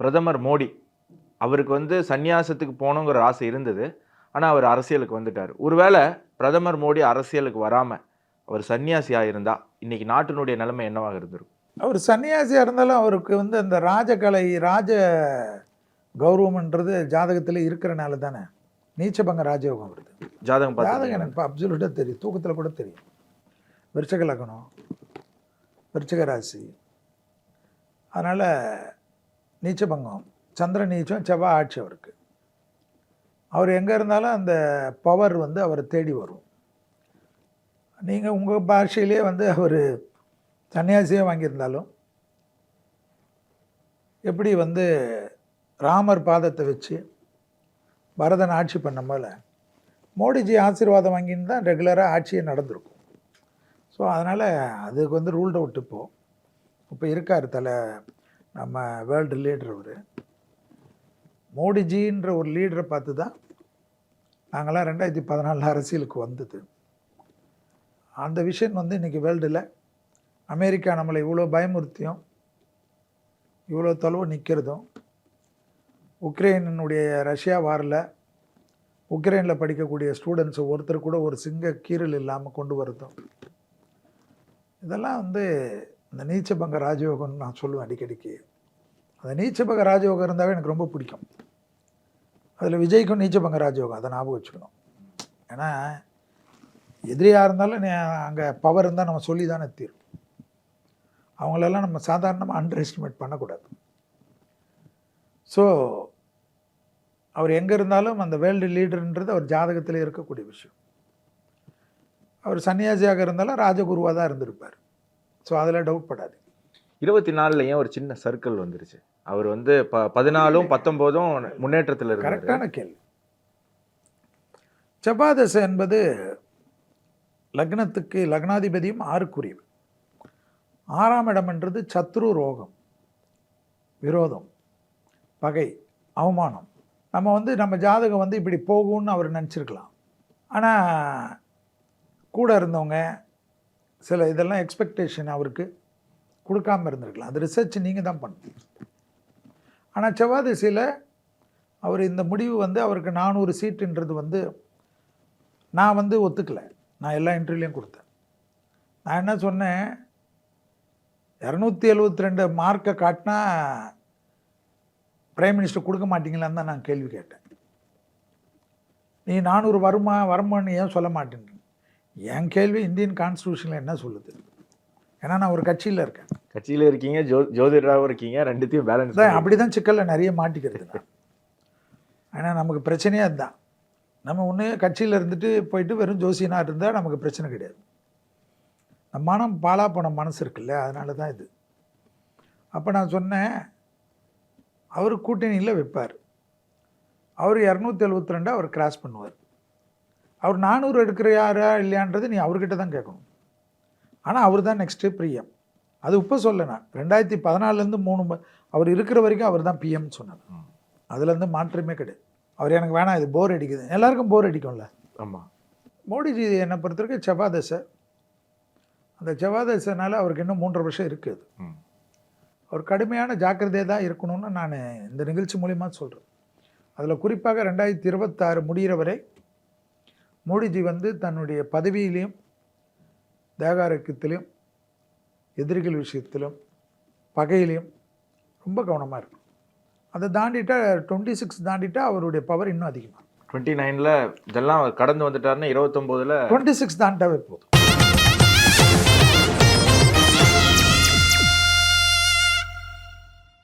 பிரதமர் மோடி அவருக்கு வந்து சந்நியாசத்துக்கு போகணுங்கிற ஆசை இருந்தது. ஆனால் அவர் அரசியலுக்கு வந்துட்டார். ஒருவேளை பிரதமர் மோடி அரசியலுக்கு வராமல் அவர் சன்னியாசியாக இருந்தால் இன்னைக்கு நாட்டினுடைய நிலைமை என்னவாக இருந்திருக்கும் அவர் சன்னியாசியாக இருந்தாலும் அவருக்கு வந்து அந்த ராஜகலை ராஜ கௌரவம்ன்றது ஜாதகத்தில் இருக்கிறனால தானே. நீச்சபங்க ராஜயோகம் வருது. ஜாதகம் ஜாதகம் எனக்கு இப்போ அப்சல்யூட்டாக தெரியும். தூக்கத்தில் கூட தெரியும். விருச்சக லக்னம் விருச்சக ராசி. அதனால் நீச்சபங்கம் சந்திர நீச்சம் செவ்வாய் ஆட்சி அவருக்கு. அவர் எங்கே இருந்தாலும் அந்த பவர் வந்து அவரை தேடி வரும். நீங்கள் உங்கள் பாஷையிலே வந்து அவர் சன்னியாசியாக வாங்கியிருந்தாலும் எப்படி வந்து ராமர் பாதத்தை வச்சு பரதன் ஆட்சி பண்ண போல மோடிஜி ஆசீர்வாதம் வாங்கின்னு தான் ரெகுலராக ஆட்சியே நடந்திருக்கும். ஸோ அதனால் அதுக்கு வந்து ரூல்ட் அவுட் இப்போது இப்போ இருக்கார் தலை நம்ம வேர்ல்டு லீடர் அவர். மோடிஜின்ற ஒரு லீடரை பார்த்து தான் நாங்களாம் ரெண்டாயிரத்தி பதினாலில் அரசியலுக்கு வந்தது. அந்த விஷயம் வந்து இன்றைக்கி வேர்ல்டில் அமெரிக்கா நம்மளை இவ்வளோ பயமுறுத்தியும் இவ்வளோ தொலைவு நிற்கிறதும் உக்ரைனுடைய ரஷ்யா வாரில் உக்ரைனில் படிக்கக்கூடிய ஸ்டூடெண்ட்ஸை ஒருத்தர் கூட ஒரு சிங்க கீறல் இல்லாமல் கொண்டு வரதும். இதெல்லாம் வந்து அந்த நீச்சபங்க ராஜயோகம்னு நான் சொல்லுவேன் அடிக்கடிக்கு. அந்த நீச்சபங்க ராஜயோகம் இருந்தாவே எனக்கு ரொம்ப பிடிக்கும். அதில் விஜய்க்கும் நீச்சபங்க ராஜயோகம் அதை ஞாபகம் வச்சுக்கணும். ஏன்னா எதிரியாக இருந்தாலும் அங்கே பவர் இருந்தால் நம்ம சொல்லி தானே தீரும். அவங்களெல்லாம் நம்ம சாதாரணமாக அண்டர் எஸ்டிமேட் பண்ணக்கூடாது. ஸோ அவர் எங்கே இருந்தாலும் அந்த வேர்ல்டு லீடர்ன்றது அவர் ஜாதகத்தில் இருக்கக்கூடிய விஷயம். அவர் சன்னியாசியாக இருந்தாலும் ராஜகுருவாக தான் இருந்திருப்பார். ஸோ அதில் டவுட் படாது. இருபத்தி நாலுல ஏன் ஒரு சின்ன சர்க்கிள் வந்துருச்சு? அவர் வந்து ப பதினாலும் பத்தொம்போதும் முன்னேற்றத்தில் இருக்காரு கரெக்டான கேள்வி. செவ்வாதசை என்பது லக்னத்துக்கு லக்னாதிபதியும் ஆறுக்குரியவர். ஆறாம் இடம்ன்றது சத்ரு ரோகம் விரோதம் பகை அவமானம். நம்ம வந்து நம்ம ஜாதகம் வந்து இப்படி போகும்னு அவர் நினச்சிருக்கலாம். ஆனால் கூட இருந்தவங்க சில இதெல்லாம் எக்ஸ்பெக்டேஷன் அவருக்கு கொடுக்காம இருந்திருக்கலாம். அது ரிசர்ச் நீங்கள் தான் பண்ணணும். ஆனால் செவ்வாய் திசையில் அவர் இந்த முடிவு வந்து அவருக்கு நானூறு சீட்டுன்றது வந்து நான் வந்து ஒத்துக்கலை. நான் எல்லா இன்டர்வியூலையும் கொடுத்தேன். நான் என்ன சொன்னேன்? இரநூத்தி எழுபத்தி ரெண்டு மார்க்கை காட்டினா பிரைம் மினிஸ்டர் கொடுக்க மாட்டீங்களான்னு தான் நான் கேள்வி கேட்டேன். நீ நானூறு வருமா வருமான்னு ஏன் சொல்ல மாட்டேன் என் கேள்வி இந்தியன் கான்ஸ்டியூஷனில் என்ன சொல்லுது? ஏன்னா நான் ஒரு கட்சியில் இருக்கேன். கட்சியில இருக்கீங்க ஜோ ஜோதிடராகவும் இருக்கீங்க ரெண்டுத்தையும் பேலன்ஸ் அதான் அப்படி தான் சிக்கலில் நிறைய மாட்டிக்கிறது நான். ஆனால் நமக்கு பிரச்சனையே அதுதான். நம்ம ஒன்று கட்சியில் இருந்துட்டு போயிட்டு வெறும் ஜோசியனாக இருந்தால் நமக்கு பிரச்சனை கிடையாது. நம்ம மனம் பாலா போன மனசு இருக்குல்ல அதனால தான் இது. அப்போ நான் சொன்னேன் அவர் கூட்டணியில் வைப்பார். அவர் இரநூத்தி எழுபத்தி ரெண்டு அவர் கிராஸ் பண்ணுவார். அவர் நானூறு எடுக்கிற யாரா இல்லையான்றது நீ அவர்கிட்ட தான் கேட்கணும். ஆனால் அவர் தான் நெக்ஸ்ட்டு பிஎம் அது இப்போ சொல்ல நான். ரெண்டாயிரத்தி பதினாலேருந்து மூணு அவர் இருக்கிற வரைக்கும் அவர் தான் பிஎம்னு சொன்னார். அதுலேருந்து மாற்றமே கிடையாது. அவர் எனக்கு வேணாம் இது போர் அடிக்குது. எல்லாருக்கும் போர் அடிக்கும்ல? ஆமா. மோடிஜி என்னை பொறுத்த வரைக்கும் செவ்வாதசை. அந்த செவ்வாதசைனால அவருக்கு இன்னும் மூன்றரை வருஷம் இருக்குது. அவர் கடுமையான ஜாக்கிரதையாக தான் இருக்கணும்னு நான் இந்த நிகழ்ச்சி மூலிமா சொல்கிறேன் அதில் குறிப்பாக ரெண்டாயிரத்தி இருபத்தாறு முடிகிற வரை மோடிஜி வந்து தன்னுடைய பதவியிலையும் தேகாரக்கியத்திலையும் எதிரிகள் விஷயத்திலும் பகையிலையும் ரொம்ப கவனமாக இருக்கும் அதை தாண்டிட்டா டுவெண்ட்டி சிக்ஸ் தாண்டிட்டா அவருடைய பவர் இன்னும் அதிகமாக டுவெண்ட்டி நைனில் இதெல்லாம் கடந்து வந்துட்டாருன்னா இருபத்தொம்போதுல டுவெண்ட்டி சிக்ஸ் தாண்டாவே போதும்.